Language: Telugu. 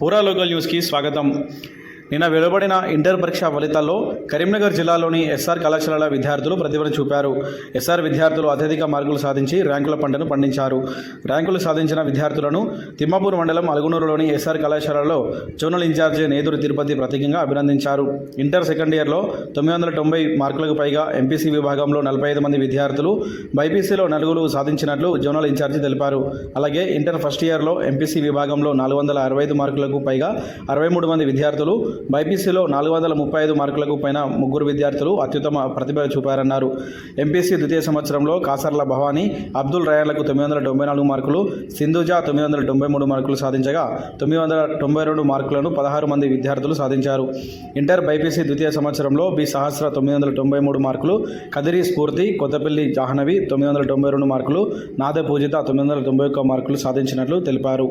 పూరా లోకల్ న్యూస్కి స్వాగతం. నిన్న వెలువడిన ఇంటర్ పరీక్ష ఫలితాల్లో కరీంనగర్ జిల్లాలోని ఎస్ఆర్ కళాశాలల విద్యార్థులు ప్రతిభను చూపారు. ఎస్ఆర్ విద్యార్థులు అత్యధిక మార్కులు సాధించి ర్యాంకుల పంటను పండించారు. ర్యాంకులు సాధించిన విద్యార్థులను తిమ్మాపూర్ మండలం అలుగునూరులోని ఎస్ఆర్ కళాశాలలో జోనల్ ఇన్ఛార్జి నేదురు తిరుపతి ప్రత్యేకంగా అభినందించారు. ఇంటర్ సెకండ్ ఇయర్లో తొమ్మిది వందల తొంభై మార్కులకు పైగా ఎంపీసీ విభాగంలో నలభై ఐదు మంది విద్యార్థులు బైపీసీలో నలుగురు సాధించినట్లు జోనల్ ఇన్ఛార్జి తెలిపారు. అలాగే ఇంటర్ ఫస్ట్ ఇయర్లో ఎంపీసీ విభాగంలో నాలుగు వందల అరవై ఐదు మార్కులకు పైగా అరవై మూడు మంది విద్యార్థులు బైపీసీలో నాలుగు వందల ముప్పై ఐదు మార్కులకు పైన ముగ్గురు విద్యార్థులు అత్యుత్తమ ప్రతిభ చూపారన్నారు. ఎంపీసీ ద్వితీయ సంవత్సరంలో కాసర్ల భవానీ అబ్దుల్ రయాన్లకు తొమ్మిది వందల తొంభై నాలుగు మార్కులు సింధుజా తొమ్మిది వందల తొంభై మూడు మార్కులు సాధించగా తొమ్మిది వందల తొంభై రెండు మార్కులను పదహారు మంది విద్యార్థులు సాధించారు. ఇంటర్ బైపీసీ ద్వితీయ సంవత్సరంలో బి సహస్ర తొమ్మిది వందల తొంభై మూడు మార్కులు కదిరి స్ఫూర్తి కొత్తపల్లి జాహ్నవి తొమ్మిది వందల తొంభై రెండు మార్కులు నాద పూజిత తొమ్మిది వందల తొంభై ఒక్క మార్కులు సాధించినట్లు తెలిపారు.